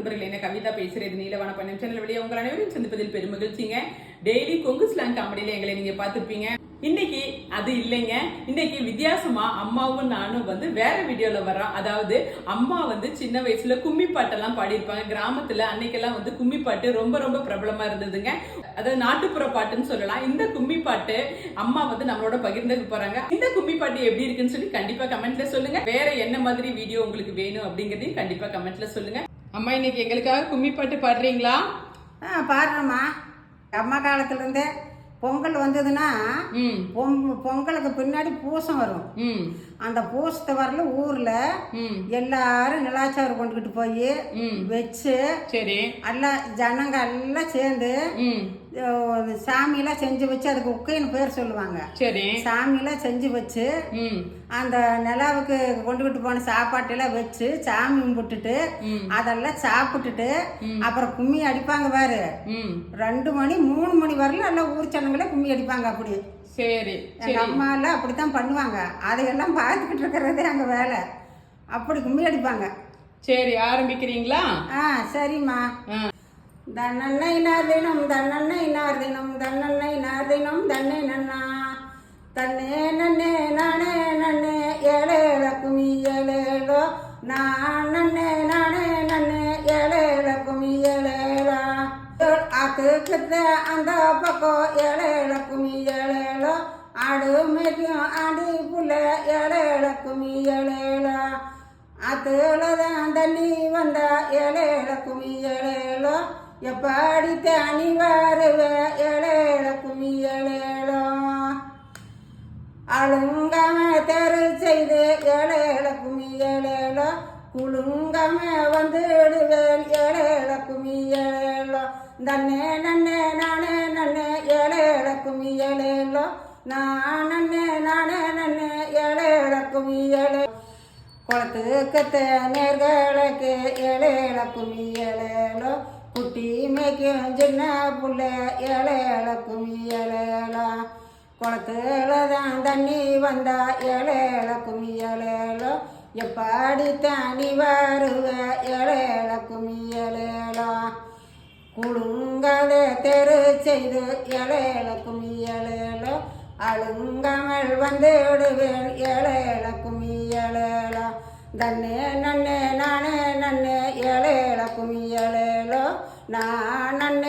நண்பர்கள் என்ன கவிதா பேசுறது நீலவான பண்ணம் சேனல் வழியாக உங்கள் அனைவரும் சந்திப்பதில் பெருமகிழ்ச்சிங்க டெய்லி கொங்கு ஸ்லாங் காமெடியில் எங்களை நீங்க பார்த்துருப்பீங்க. இன்னைக்கு அது இல்லைங்க. இன்னைக்கு வித்தியாசமா அம்மாவும் நானும் வந்து வேற வீடியோல வர்றோம். அதாவது அம்மா வந்து சின்ன வயசுல கும்மி பாட்டெல்லாம் பாடியிருப்பாங்க. கிராமத்துல அன்னைக்கெல்லாம் வந்து கும்மி பாட்டு ரொம்ப ரொம்ப பிரபலமா இருந்ததுங்க. அதாவது நாட்டுப்புற பாட்டுன்னு சொல்லலாம். இந்த கும்மி பாட்டு அம்மா வந்து நம்மளோட பகிர்ந்துக்கு போறாங்க. இந்த கும்மி பாட்டு எப்படி இருக்குன்னு சொல்லி கண்டிப்பா கமெண்ட்ல சொல்லுங்க. வேற என்ன மாதிரி வீடியோ உங்களுக்கு வேணும் அப்படிங்கறதையும் கண்டிப்பா கமெண்ட்ல சொல்லுங்க. அம்மா இன்னைக்கு எங்களுக்காக கும்மி பாட்டு பாடுறீங்களா? ஆ பாடுறேம்மா. அம்மா காலத்துலேருந்தே பொங்கல் வந்ததுன்னா பொங் பொங்கலுக்கு பின்னாடி பூசம் வரும். ம். அந்த பூசத்தை வரல ஊரில் ம். எல்லாரும் நிலாச்சாரம் கொண்டுக்கிட்டு போய் ம். வச்சு சரி. எல்லாம் ஜனங்க எல்லாம் சேர்ந்து சாமியெல்லாம் செஞ்சு வச்சு அதுக்கு உக்கைன்னு பேர் சொல்லுவாங்க. சரி. சாமியெல்லாம் செஞ்சு வச்சு அந்த நிலாவுக்கு கொண்டுகிட்டு போன சாப்பாட்டெல்லாம் வச்சு சாமி கும்பிட்டுட்டு. அதெல்லாம் சாப்பிட்டுட்டு அப்புறம் கும்மி அடிப்பாங்க பாரு. ரெண்டு மணி மூணு மணி வரல எல்லாம் ஊர் ஜனங்களே கும்மி அடிப்பாங்க அப்படி. சரி எங்க அம்மா எல்லாம் அப்படித்தான் பண்ணுவாங்க. அதையெல்லாம் பார்த்துக்கிட்டு இருக்கிறதே அங்க வேலை. அப்படி கும்மி அடிப்பாங்க. சரி ஆரம்பிக்கிறீங்களா? ஆ சரிம்மா. ஆ தன்னன்னை நார்தினம் தன்னன்னை நார்தினம் தன்னன்னை நார்தினம் தன்னை நன்னா. தன்னே நன்னே நானே நன்னே ஏழே குமி ஏழேலோ நான் நன்னே நானே நன்னே ஏழே குமி ஏழேலா ஆத்துக்கிட்ட அந்த பக்கம் ஏழே குமி ஏழேலோ ஆடு மேட்டியும் ஆடி புள்ள ஏழே குமி ஏழேலா ஆத்துலதான் தண்ணி வந்தா ஏழே குமி ஏழேலோ எப்படி தனி வருவ ஏழேல குமி ஏழேலோ அழுங்காம தெரு செய்து ஏழேல குமி ஏழேலோ குலுங்காம வந்துடுவேன் ஏழேல குமி ஏழேலோ தன்னே நன்னே நானே நன்னே ஏழேல குமி ஏழேலோ நான் நன்னே நானே நன்னே ஏழேல குமி ஏழே குளத்துக்கு நேர்களுக்கு ஏழேல குமி ஏழேலோ குட்டி மேய்க்கும் சின்ன புள்ள ஏழேல குமி ஏழேலா குளத்துல தான் தண்ணி வந்தா ஏழை இழக்கும் இயலேலோ எப்பாடி தாண்டி வருவ ஏழை இழக்கும் இயலேலா குழுங்காத தெரு செய்து ஏழை இழக்கும் இயலேலோ அழுங்காமல் வந்து விடுவேன் ஏழேல குமி ஏழேலோ தன்னே நன்னே நானே நன்னே ஏழேலோ நான்